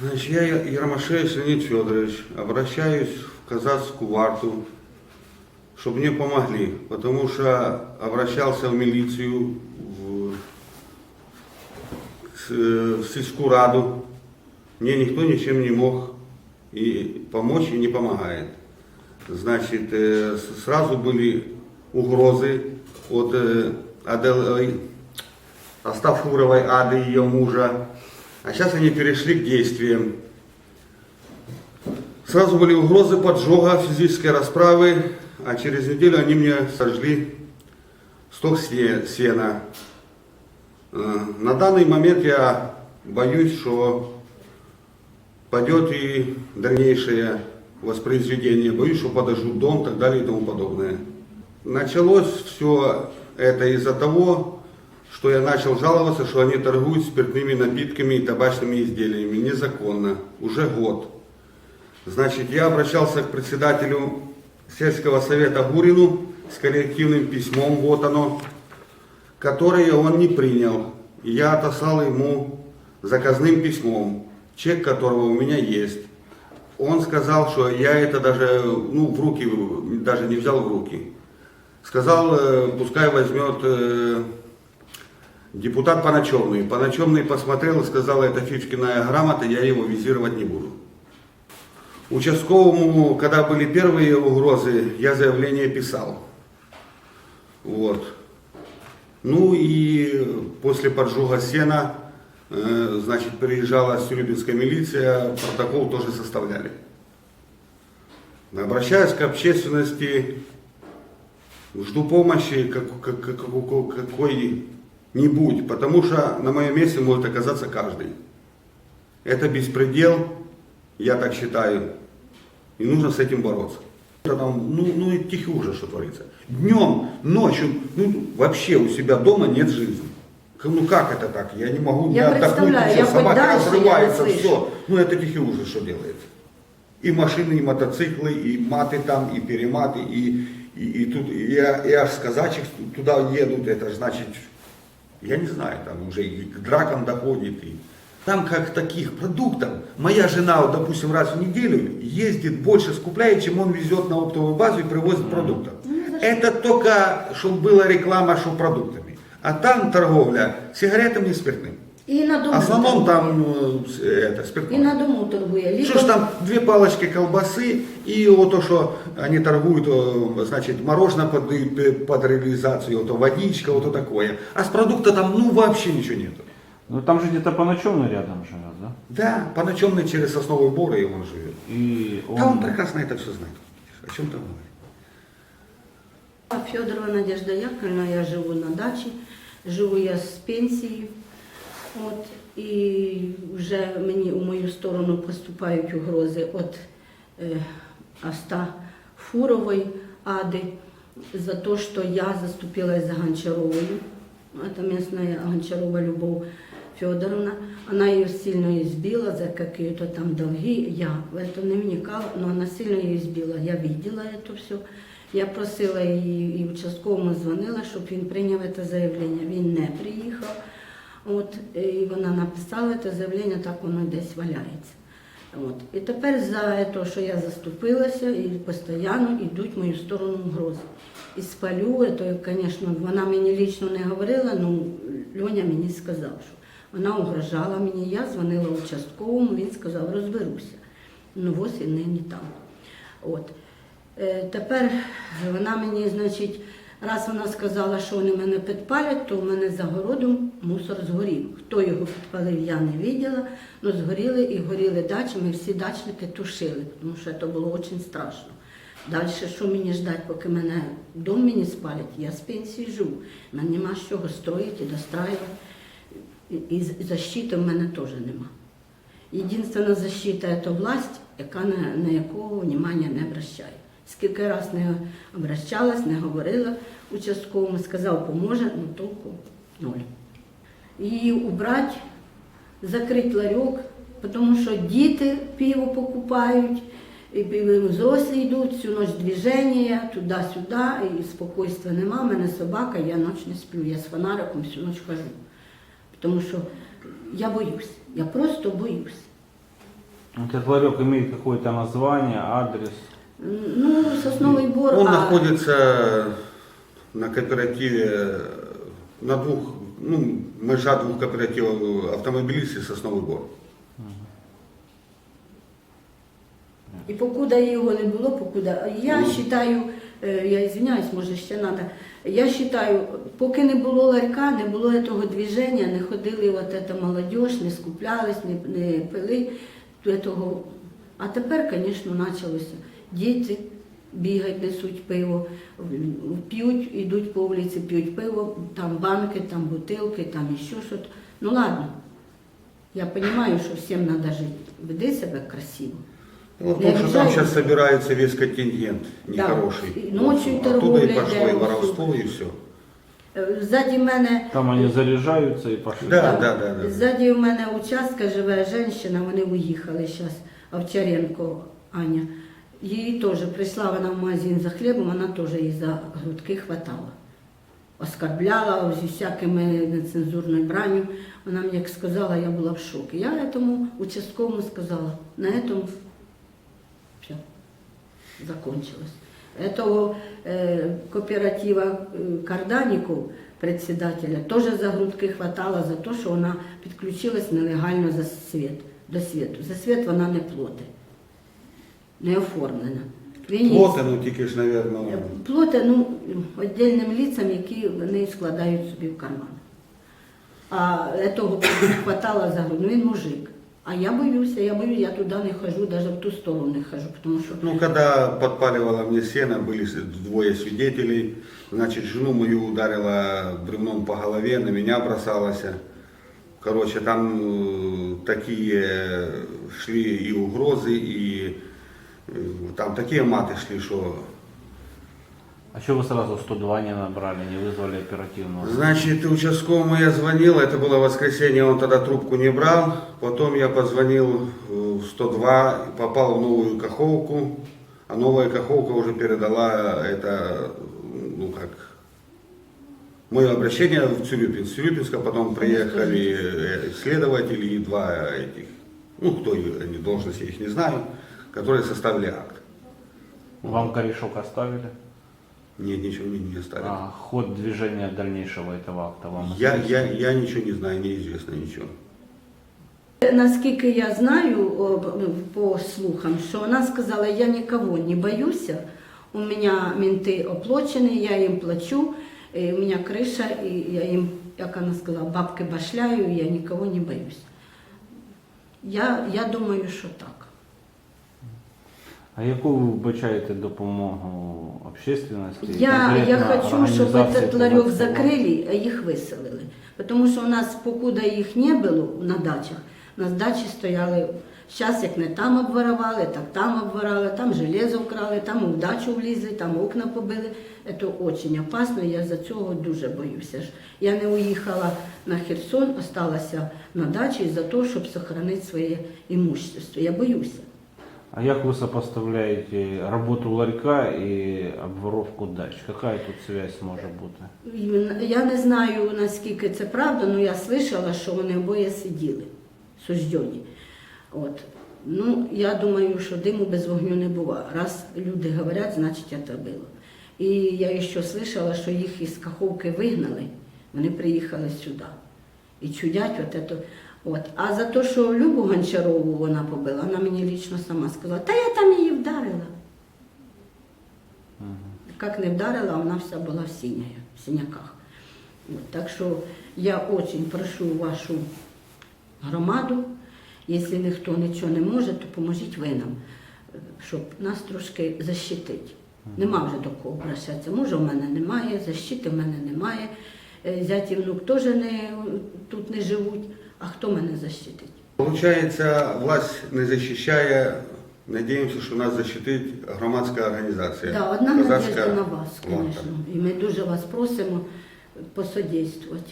Значит, я, Ермашевич Леонид Федорович, обращаюсь в казацкую варту, чтобы мне помогли, потому что обращался в милицию, в, с- в сельскую раду, мне никто ничем не мог и помочь и не помогает. Значит, э, с- сразу были угрозы от э, Адел- ой, Астафуровой Ады, ее мужа, а сейчас они перешли к действиям. Сразу были угрозы поджога, физической расправы, а через неделю они мне сожгли сток се- сена. Э, На данный момент я боюсь, что пойдет и дальнейшее воспроизведение, боюсь, что подожгут дом и так далее и тому подобное. Началось все это из-за того, что я начал жаловаться, что они торгуют спиртными напитками и табачными изделиями незаконно, уже год. Значит, я обращался к председателю сельского совета Гурину с коллективным письмом, вот оно, которое он не принял. Я отослал ему заказным письмом, чек которого у меня есть. Он сказал, что я это даже ну, в руки, даже не взял в руки. Сказал, э, пускай возьмет э, депутат Паночевный. Паночевный посмотрел и сказал, это Фишкиная грамота, я его визировать не буду. Участковому, когда были первые угрозы, я заявление писал. Вот. Ну и после поджога сена, э, значит, приезжала Сюрюбинская милиция, протокол тоже составляли. Обращаясь к общественности, жду помощи как- как- как- как- какой-нибудь, потому что на моем месте может оказаться каждый. Это беспредел, я так считаю, и нужно с этим бороться. Это там, ну, ну и тихий ужас, что творится. Днем, ночью, ну вообще у себя дома нет жизни. Ну как это так? Я не могу Я не отдохнуть, представляю, я собака дальше я не разрывается, слышу. все. Ну это тихий ужас, что делается. И машины, и мотоциклы, и маты там, и перематы, и, и, и тут, и, и аж с казачьих туда едут, это ж значит, я не знаю, там уже и к дракам доходит. И... Там как таких продуктов. Моя жена, вот, допустим, раз в неделю ездит, больше скупляет, чем он везет на оптовую базу и привозит продуктов. Это только, чтобы была реклама, что продуктами. А там торговля сигаретами и спиртным. І на дому. В основном торгує. там э, с- это, І спиртное. на дому торгує. Что ж там две палочки колбасы и вот то, что они торгуют, э, значит, мороженое под, э, под реализацию, вот то водичка, вот то такое. А с продукта там ну вообще ничего нету. Ну там же где-то по ночевной рядом живет, да? Да, по ночемной через сосновые боры он живет. И он... Да он прекрасно это все знает. О чем там говорить? Федорова Надежда Яковлевна, я живу на дачі, живу я з пенсії. От, і вже мені у мою сторону поступають угрози від е, Аста Фурової Ади за те, що я заступилась за Гончаровою. Это местная Гончарова Любовь Федоровна. Она ее сильно избила за какие-то там долги. Я в это не вникала, но она сильно ее избила. Я видела это все. Я просила її і участковому дзвонила, щоб він прийняв це заявлення. Він не приїхав. От, і вона написала це заявлення, так воно десь валяється. От. І тепер за те, що я заступилася, і постійно йдуть в мою сторону угрози. І спалю, то, звісно, вона мені лічно не говорила, ну Льоня мені сказав, що вона угрожала мені. Я дзвонила участковому, він сказав, розберуся. Ну, ось і нині там. От. Е, Тепер вона мені, значить, раз вона сказала, що вони мене підпалять, то у мене за городом мусор згорів. Хто його підпалив, я не бачила, але згоріли і горіли дачі, ми всі дачники тушили, тому що це було дуже страшно. Далі, що мені ждати, поки мене дом мені спалять, я з пенсії живу. Мене нема з чого строїти, достраювати. І защити в мене теж нема. Єдинственна защита це власть, яка на, на якого внимання не обращає. Скільки раз не обращалась, не говорила участковому, сказав, поможе, ну толку ноль. Її убрати, закрити ларьок, тому що діти пиво покупають, і взрослі йдуть, всю ніч движення, туди-сюди, і спокійства нема. Мене собака, я ніч не сплю, я з фонариком всю ніч хожу. Тому що я боюсь, я просто боюсь. Этот ларек имеет какое-то название, адрес. Ну, сосновий бор, Он а находится на кооперативе, на двух, ну, межа двух кооперативов автомобилисты и Сосновый Бор. І покуда його не було, покуда. Я вважаю, я извиняюсь, може ще треба. Я вважаю, поки не було ларька, не було цього движення, не ходили от ета молодіж, не скуплялись, не, не пили того. А тепер, звісно, почалося. Діти бігають, несуть пиво, п'ють, йдуть по вулиці, п'ють пиво, там банки, там бутилки, там іще щось. Ну ладно, я розумію, що всім треба жити. Веди себе красиво. Ну, Не потому что там сейчас собирается весь контингент Да. нехороший. И ночью Оттуда торговля и пошло, и воровство, и все. Ззаді мене Там они заряжаются и пошли. Да, да, да, да. Ззаді в мене участка живе жінка, вони уїхали зараз, Овчаренко Аня. Її теж прийшла вона в магазин за хлібом, вона теж її за грудки хватала. Оскорбляла зі всякими нецензурною бранню. Вона мені як сказала, я була в шокі. Я тому участковому сказала, на этом все, закончилось. Этого э, кооператива э, Карданіку, председателя, теж за грудки хватало за те, що вона підключилась нелегально за світ, до світу. За світ вона не платить, не оформлена. Він їй- Вот оно тільки ж, наверное, Плоти ну, віддільним ліцям, які вони складають собі в карман. А того хватало за грудь. Ну він мужик. А я боюся, я боюся, я туди не хожу, навіть в ту сторону не хожу, тому що Ну, когда подпаливала мне сено, были с- двое свидетелей. Значит, жену мою ударила бревном по голове, на меня бросалась. Короче, там э, такие шли и угрозы, и э, там такие маты шли, что... А что вы сразу 102 не набрали, не вызвали оперативного? Значит, участковому я звонил, это было воскресенье, он тогда трубку не брал. Потом я позвонил э, в 102, попал в новую Каховку, а новая Каховка уже передала это, ну как, мое обращение в Цюрюпинск. С Цюрюпинска потом приехали э, следователи и два этих, ну кто они, должности я их не знаю, которые составили акт. Вам корешок оставили? Нет, ничего мне не оставили. А ход движения дальнейшего этого акта вам Я, я, я ничего не знаю, неизвестно ничего. Наскільки я знаю о, ну, по слухам, що вона сказала, я нікого не боюся, у мене мінти оплачені, я їм плачу, і у мене криша, і я їм, як вона сказала, бабки башляю, я нікого не боюсь. Я, я думаю, що так. А яку ви вбачаєте допомогу общественності? Я, я хочу, щоб этот ларек закрили, а їх виселили. Тому що у нас, покуда їх не було на дачах, на дачі стояли, зараз як не там обворовали, так там обворали, там железо вкрали, там в дачу влізли, там окна побили. Це дуже опасно, я за цього дуже боюся. Я не уїхала на Херсон, осталася на дачі за те, щоб зберігати своє імущество. Я боюся. А як ви сопоставляєте роботу ларька і обворовку дач? Яка тут связь може бути? Я не знаю, наскільки це правда, але я слышала, що вони обоє сиділи, суждені. От. Ну, я думаю, що диму без вогню не буває. Раз люди говорять, значить це було. І я ще слышала, що їх із Каховки вигнали, вони приїхали сюди. І чудять от это. От. А за те, що Любу Гончарову вона побила, вона мені лічно сама сказала, та я там її вдарила. Как не вдарила, вона вся була в синях, в синяках. От, так що я очень прошу вашу громаду, якщо ніхто нічого не може, то поможіть ви нам, щоб нас трошки защитити. Нема вже до кого обращатися. Може, в мене немає, защити в мене немає. Е, Зять і внук теж не, тут не живуть. А хто мене защитить? Получається, власть не захищає. Надіємося, що нас защитит громадська організація. Да, одна Казацька надежда на вас, звісно. І ми дуже вас просимо посодействувати.